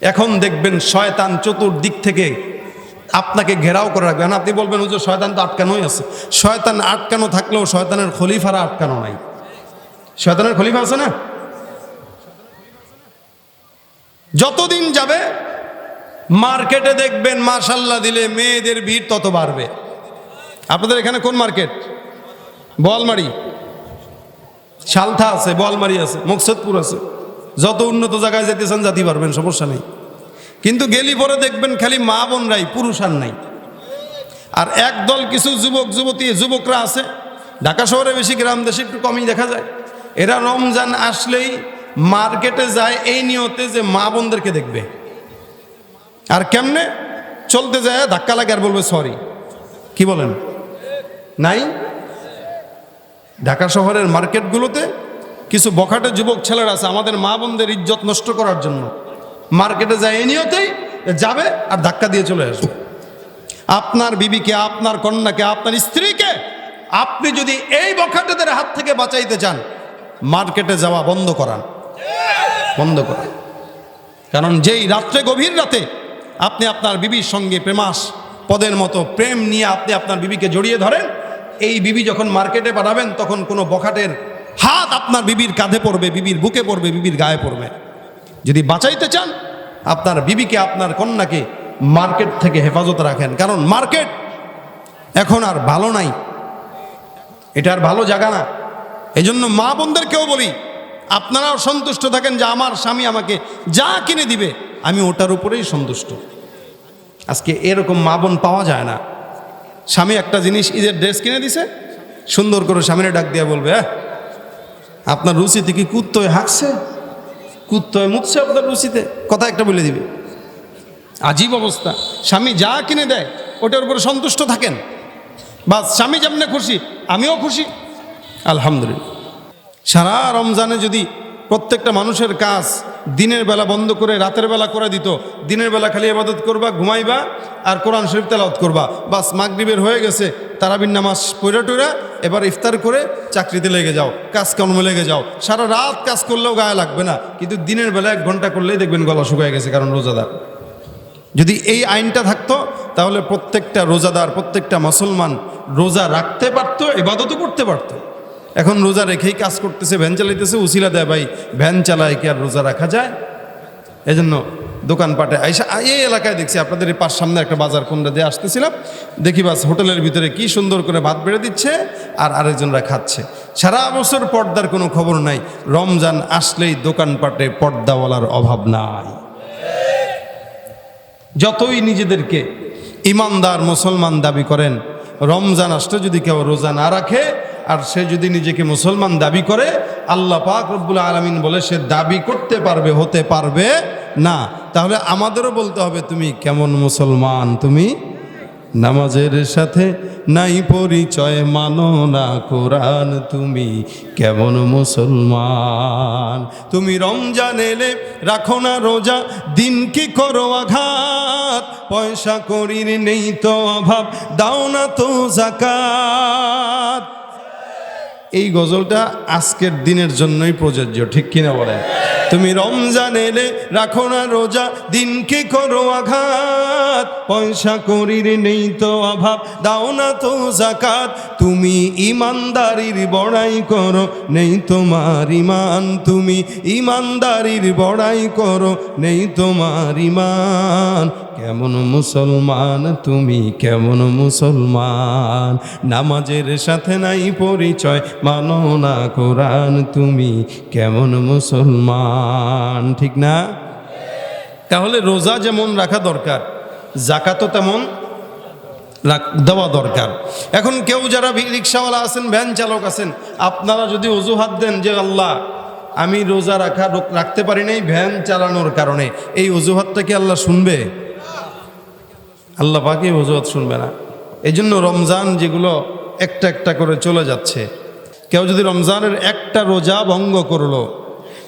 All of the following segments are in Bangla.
এখন দেখবেন শয়তান চতুর্দিক থেকে আপনাকে ঘেরাও করে রাখবেন আপনি বলবেন, হুজুর, শয়তান তো আটকানোই আছে। শয়তান আটকানো থাকলেও শয়তানের খলিফারা আটকানো নাই। শয়তানের খলিফা আছে না? যতদিন যাবে, মার্কেটে দেখবেন মার্শাল্লাহ দিলে মেয়েদের ভিড় তত বাড়বে। আপনাদের এখানে কোন মার্কেট? বলমারি শালথা আছে, বোয়ালমারি আছে, মকসদপুর আছে। যত উন্নত জায়গায় যেতেছেন, জাতি পারবেন সমস্যা নেই। কিন্তু গেলি পরে দেখবেন খালি মা বোনরাই পুরুষ আর নাই। আর একদল কিছু যুবক, যুবতী, যুবকরা আছে। ঢাকা শহরে বেশি, গ্রাম দেশে একটু কমই দেখা যায়। এরা রমজান আসলেই মার্কেটে যায় এই নিয়তে যে মা বোনদেরকে দেখবে। আর কেমনে? চলতে যায়, ধাক্কা লাগে আর বলবে, সরি। কি বলেন? নাই? ঢাকা শহরের মার্কেটগুলোতে কিছু বখাটে যুবক ছেলেরা আছে, আমাদের মা বোনদের ইজ্জত নষ্ট করার জন্য। মার্কেটে যায় এই নিয়তেই যাবে আর ধাক্কা দিয়ে চলে আসবে। আপনার বিবিকে, আপনার কন্যাকে, আপনার স্ত্রীকে আপনি যদি এই বখাটেদের হাত থেকে বাঁচাইতে চান, মার্কেটে যাওয়া বন্ধ করান। বন্ধ করান। কারণ যেই রাত্রে গভীর রাতে আপনি আপনার বিবির সঙ্গে প্রেমাস, পদের মতো প্রেম নিয়ে আপনি আপনার বিবিকে জড়িয়ে ধরেন, এই বিবি যখন মার্কেটে পাঠাবেন, তখন কোনো বখাটের হাত আপনার বিবির কাঁধে পড়বে বিবির বুকে পড়বে বিবির গায়ে পড়বে। যদি বাঁচাইতে চান আপনার বিবিকে আপনার কন্যাকে মার্কেট থেকে হেফাজত রাখেন। কারণ মার্কেট এখন আর ভালো নাই। এটা আর ভালো জায়গা না। এই জন্য মা বোনদেরকেও বলি আপনারাও সন্তুষ্ট থাকেন যে আমার স্বামী আমাকে যা কিনে দিবে আমি ওটার উপরেই সন্তুষ্ট। আজকে এরকম মা বোন পাওয়া যায় না। স্বামী একটা জিনিস ঈদের ড্রেস কিনে দিছে সুন্দর করে স্বামীরে ডাক দিয়ে বলবে "আহ, আপনার রুচিতে কি কুত্তয় হাঁকছে? কুত্তয় মুতছে আপনার রুচিতে? কথা একটা বলে দিবে। আজীব অবস্থা। স্বামী যা কিনে দেয়, ওটার উপরে সন্তুষ্ট থাকেন। বা স্বামী যেমনে খুশি, আমিও খুশি। আলহামদুলিল্লাহ। সারা রমজানে যদি প্রত্যেকটা মানুষের কাজ দিনের বেলা বন্ধ করে রাতের বেলা করে দিত। দিনের বেলা খালি আবাদত করবা, ঘুমাইবা আর কোরআন শরীফ তেলাওয়াত করবা। বাস মাগরিবের হয়ে গেছে তারাবিন নামাজ পৈরা টৈরা এবার ইফতার করে চাকরিতে লেগে যাও কাজ কর্মে লেগে যাও। সারা রাত কাজ করলেও গায়ে লাগবে না, কিন্তু দিনের বেলা এক ঘণ্টা করলেই দেখবেন গলা শুকায় গেছে কারণ রোজাদার। যদি এই আইনটা থাকতো, তাহলে প্রত্যেকটা রোজাদার, প্রত্যেকটা মুসলমান রোজা রাখতে পারতো এবাদতও করতে পারতো। এখন রোজা রেখেই কাজ করতেছে, ভ্যান চালাইতেছে, উসিলা দেয়, ভাই, ভ্যান চালায় কি আর রোজা রাখা যায়? এজন্য দোকানপাটে আইসা এই এলাকায় দেখছি আপনাদের এই পাশ সামনে একটা বাজার কোনটা দিয়ে আসতেছিলাম। দেখি বাস, হোটেলের ভিতরে কি সুন্দর করে ভাত বেড়ে দিচ্ছে আর আরেকজনরা খাচ্ছে। সারা বছর পর্দার কোনো খবর নাই। রমজান আসলেই দোকানপাটে পর্দাওয়ালার অভাব নাই। যতই নিজেদেরকে ইমানদার মুসলমান দাবি করেন, রমজান আসলে যদি কেউ রোজা না রাখে আর সে যদি নিজেকে মুসলমান দাবি করে, আল্লাহ পাক রব্বুল আলমিন বলে সে দাবি করতে পারবে, হতে পারবে না। তাহলে আমাদেরও বলতে হবে, তুমি কেমন মুসলমান? তুমি নামাজের সাথে নাই পরিচয়, মানো না কোরআন, তুমি কেমন মুসলমান? তুমি রমজান এলে রাখো না রোজা, দিন কি করো আঘাত? পয়সা করির নেই তো অভাব, দাও না তো জাকাত। এই গজলটা আজকের দিনের জন্যই প্রযোজ্য, ঠিক কিনা বলেন তুমি রমজান এলে রাখো না রোজা, দিনকে করো আঘাত। পয়সা করির নেই তো অভাব, দাও না তো জাকাত। তুমি ইমানদারির বড়াই করো, নেই তোমার ইমান। তুমি ইমানদারির বড়াই করো, নেই তোমার ইমান। কেমন মুসলমান? তুমি কেমন মুসলমান? নামাজের সাথে নাই পরিচয়, মানো না কোরআন। তুমি কেমন মুসলমান? ঠিক না? তাহলে রোজা যেমন রাখা দরকার জাকাতও তেমন দেওয়া দরকার। এখন কেউ যারা রিক্সাওয়ালা আছেন, ভ্যান চালক আছেন, আপনারা যদি অজুহাত দেন যে আল্লাহ, আমি রোজা রাখা, রাখতে পারি নাই, ভ্যান চালানোর কারণে, এই অজুহাতটা কি আল্লাহ শুনবে? আল্লাহ পাকে অজুহাত শুনবে না। এই জন্য রমজান যেগুলো একটা একটা করে চলে যাচ্ছে, কেউ যদি রমজানের একটা রোজা ভঙ্গ করল,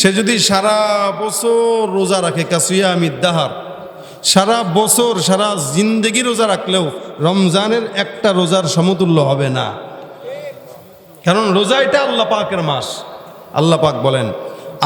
সে যদি সারা বছর রোজা রাখে কাসুয়া মিদ্দাহার সারা বছর, সারা জিন্দগি রোজা রাখলেও রমজানের একটা রোজার সমতুল্য হবে না। কারণ রোজা এটা আল্লাহ পাকের মাস। আল্লাহ পাক বলেন,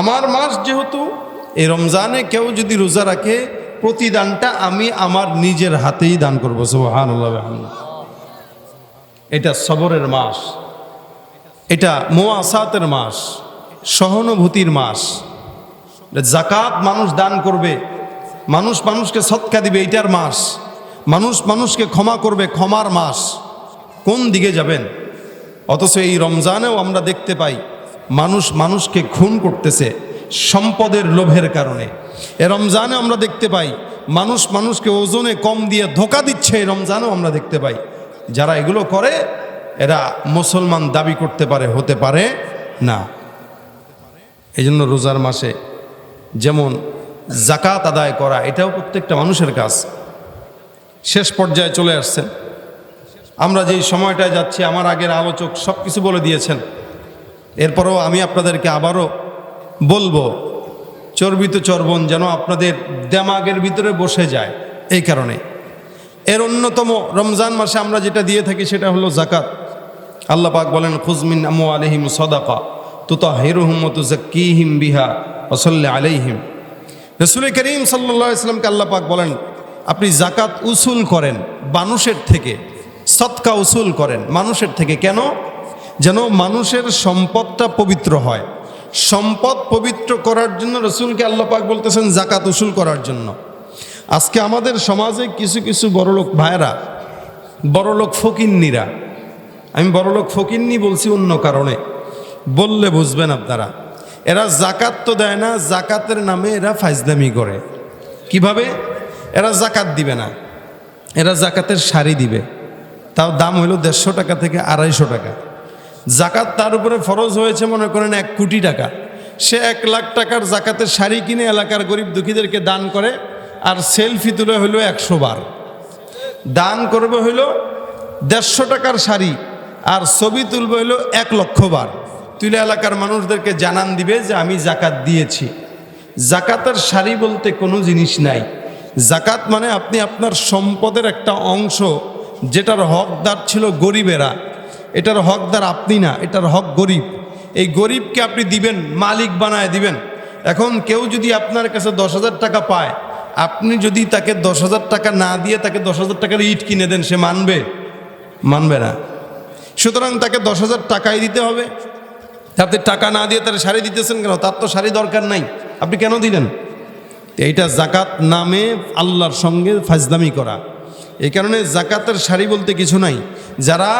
আমার মাস যেহেতু, এই রমজানে কেউ যদি রোজা রাখে প্রতিদানটা আমি আমার নিজের হাতেই দান করব সোহান এটা সবরের মাস। এটা মোয়াসাতের মাস, সহানুভূতির মাস। জাকাত মানুষ দান করবে, মানুষ মানুষকে সৎকা দিবে এটার মাস। মানুষ মানুষকে ক্ষমা করবে, ক্ষমার মাস। কোন দিকে যাবেন? অথচ এই রমজানেও আমরা দেখতে পাই, মানুষ মানুষকে খুন করতেছে। সম্পদের লোভের কারণে। এ রমজানে আমরা দেখতে পাই, মানুষ মানুষকে ওজনে কম দিয়ে ধোকা দিচ্ছে এই রমজানও আমরা দেখতে পাই। যারা এগুলো করে, এরা মুসলমান দাবি করতে পারে, হতে পারে না। এই জন্য রোজার মাসে যেমন জাকাত আদায় করা, এটাও প্রত্যেকটা মানুষের কাজ। শেষ পর্যায়ে চলে আসছেন। আমরা যেই সময়টায় যাচ্ছি, আমার আগের আলোচক সব কিছু বলে দিয়েছেন। এরপরও আমি আপনাদেরকে আবারও বলব, চর্বিত চর্বণ যেন আপনাদের দেমাগের ভিতরে বসে যায় এই কারণে। এর অন্যতম রমজান মাসে আমরা যেটা দিয়ে থাকি সেটা হলো জাকাত আল্লাহ পাক বলেন খুজমিন আমু আলহিম সদাকা তুতা হিরুহম তুজাক্কিহিম বিহা ওসল্লে আলাইহিম। রসুল করিম সাল্লা ইসলামকে আল্লাহ পাক বলেন, আপনি জাকাত উসুল করেন মানুষের থেকে সৎকা উসুল করেন মানুষের থেকে। কেন? যেন মানুষের সম্পদটা পবিত্র হয়। সম্পদ পবিত্র করার জন্য রসুলকে আল্লাহ পাক বলতেছেন জাকাত উসুল করার জন্য। আজকে আমাদের সমাজে কিছু কিছু বড়লোক ভাইয়েরা, বড়লোক ফকিন্নিরা, আমি বড়লোক ফকিন্নি বলছি অন্য কারণে, বললে বুঝবেন আপনারা। এরা জাকাত তো দেয় না জাকাতের নামে এরা ফাইজদামি করে। কীভাবে? এরা জাকাত দিবে না। এরা জাকাতের শাড়ি দিবে। তাও দাম হইল দেড়শো টাকা থেকে আড়াইশো টাকা। জাকাত তার উপরে ফরজ হয়েছে মনে করেন এক কোটি টাকা। সে এক লাখ টাকার জাকাতের শাড়ি কিনে এলাকার গরিব দুঃখীদেরকে দান করে আর সেলফি তুলে হইল একশো বার। দান করবে হইল দেড়শো টাকার শাড়ি আর ছবি তুলবে হইল এক লক্ষ বার। তুলে এলাকার মানুষদেরকে জানান দিবে যে আমি জাকাত দিয়েছি। জাকাতের শাড়ি বলতে কোনো জিনিস নাই। জাকাত মানে আপনি আপনার সম্পদের একটা অংশ যেটার হকদার ছিল গরিবেরা। এটার হকদার আপনি না, এটার হক গরিব। এই গরিবকে আপনি দিবেন, মালিক বানায় দিবেন। এখন কেউ যদি আপনার কাছে দশ হাজার টাকা পায়, আপনি যদি তাকে দশ হাজার টাকা না দিয়ে তাকে দশ হাজার টাকার ইট কিনে দেন, সে মানবে? মানবে না। সুতরাং তাকে দশ হাজার টাকাই দিতে হবে। আপনি টাকা না দিয়ে তার শাড়ি দিতেছেন কেন? তার তো শাড়ি দরকার নাই। আপনি কেন দিলেন? এইটা জাকাত নামে আল্লাহর সঙ্গে ফাজদামি করা। এই কারণে জাকাতের শাড়ি বলতে কিছু নাই। যারা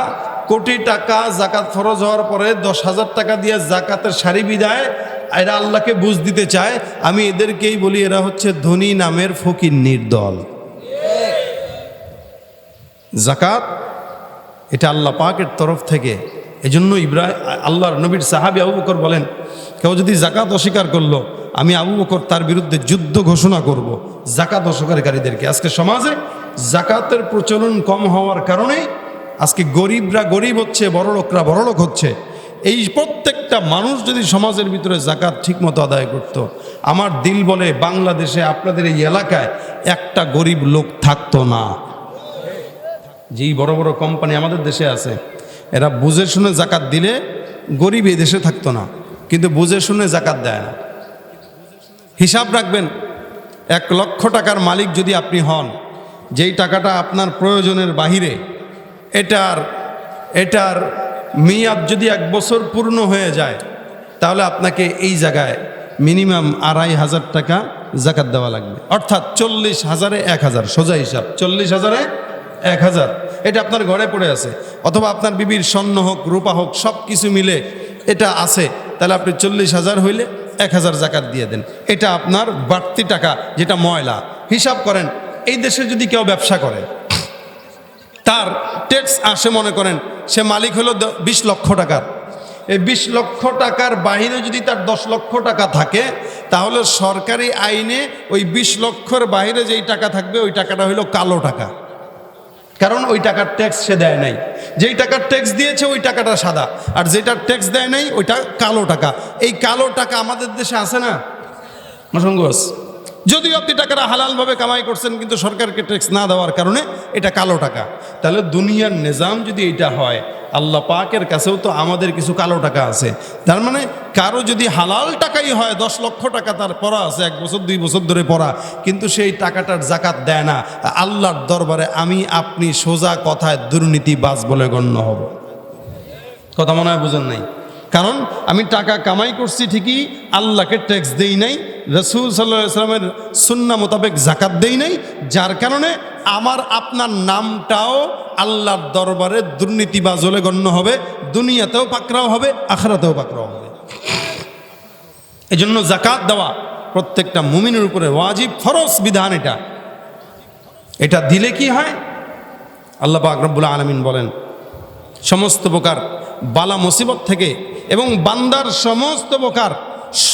কোটি টাকা জাকাত ফরজ হওয়ার পরে দশ হাজার টাকা দিয়ে জাকাতের শাড়ি বিদায়, এরা আল্লাহকে বুঝ দিতে চায়। আমি এদেরকেই বলি, এরা হচ্ছে ধনী নামের ফকির নির্দল। জাকাত, এটা আল্লাহ পাকের তরফ থেকে। এজন্য ইব্রাহিম আল্লাহর নবীর সাহাবি আবু বকর বলেন, কেউ যদি জাকাত অস্বীকার করল, আমি আবু বকর তার বিরুদ্ধে যুদ্ধ ঘোষণা করব। জাকাত অস্বীকারীদেরকে। আজকে সমাজে জাকাতের প্রচলন কম হওয়ার কারণে আজকে গরিবরা গরিব হচ্ছে, বড়লোকরা বড়লোক হচ্ছে। এই প্রত্যেকটা মানুষ যদি সমাজের ভিতরে জাকাত ঠিকমতো আদায় করত। আমার দিল বলে বাংলাদেশে, আপনাদের এই এলাকায় একটা গরিব লোক থাকতো না। যেই বড় বড় কোম্পানি আমাদের দেশে আছে। এরা বুঝে শুনে জাকাত দিলে গরিব এই দেশে থাকতো না, কিন্তু বুঝে শুনে জাকাত দেয় না। হিসাব রাখবেন, এক লক্ষ টাকার মালিক যদি আপনি হন, যেই টাকাটা আপনার প্রয়োজনের বাহিরে এটার এটার মেয়াদ যদি এক বছর পূর্ণ হয়ে যায়, তাহলে আপনাকে এই জায়গায় মিনিমাম আড়াই হাজার টাকা জাকাত দেওয়া লাগবে। অর্থাৎ চল্লিশ হাজারে এক হাজার, সোজা হিসাব, চল্লিশ হাজারে এক হাজার। এটা আপনার ঘরে পড়ে আছে, অথবা আপনার বিবির স্বর্ণ হোক, রূপা হোক, সব কিছু মিলে এটা আছে, তাহলে আপনি চল্লিশ হাজার হইলে এক হাজার জাকাত দিয়ে দেন। এটা আপনার বাড়তি টাকা, যেটা ময়লা। হিসাব করেন, এই দেশে যদি কেউ ব্যবসা করে, তার ট্যাক্স আসে মনে করেন, সে মালিক হলো বিশ লক্ষ টাকার। এই বিশ লক্ষ টাকার বাহিরে যদি তার দশ লক্ষ টাকা থাকে, তাহলে সরকারি আইনে ওই বিশ লক্ষর বাইরে যেই টাকা থাকবে, ওই টাকাটা হলো কালো টাকা। কারণ ওই টাকার ট্যাক্স সে দেয় নাই। যেই টাকার ট্যাক্স দিয়েছে, ওই টাকাটা সাদা। আর যেটার ট্যাক্স দেয় নাই, ওইটা কালো টাকা। এই কালো টাকা আমাদের দেশে আছে না? মসঙ্গস যদিও আপনি টাকাটা হালালভাবে কামাই করছেন, কিন্তু সরকারকে ট্যাক্স না দেওয়ার কারণে এটা কালো টাকা। তাহলে দুনিয়ার নিজাম যদি এটা হয়, আল্লাহ পাকের কাছেও তো আমাদের কিছু কালো টাকা আছে। তার মানে কারও যদি হালাল টাকাই হয়, দশ লক্ষ টাকা তার পড়া আছে, এক বছর, দুই বছর ধরে পড়া, কিন্তু সেই টাকাটার জাকাত দেয় না, আল্লাহর দরবারে আমি আপনি সোজা কথায় দুর্নীতিবাজ বলে গণ্য হব। কথা মনে হয় বুঝেন নাই? কারণ আমি টাকা কামাই করছি ঠিকই, আল্লাহকে ট্যাক্স দেই নাই রসুল সাল্লাহ সাল্লামের সুন্না মোতাবেক জাকাত দেই নাই, যার কারণে আমার আপনার নামটাও আল্লাহর দরবারে দুর্নীতিবাজ হলে গণ্য হবে, দুনিয়াতেও পাকড়াও হবে, আখরাতেও পাকড়াও হবে। এই জন্য জাকাত দেওয়া প্রত্যেকটা মুমিনের উপরে ওয়াজিব, ফরজ বিধান এটা। এটা দিলে কি হয়? আল্লাহ পাক রব্বুল আলমিন বলেন, সমস্ত প্রকার বালা মুসিবত থেকে এবং বান্দার সমস্ত প্রকার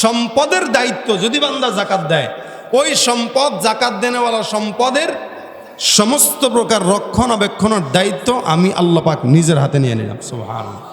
সম্পদের দায়িত্ব, যদি বান্দা জাকাত দেয়, ওই সম্পদ জাকাত দেনেওয়ালা সম্পদের সমস্ত প্রকার রক্ষণাবেক্ষণের দায়িত্ব আমি আল্লাপাক নিজের হাতে নিয়ে নিলাম, সুবহানাল্লাহ।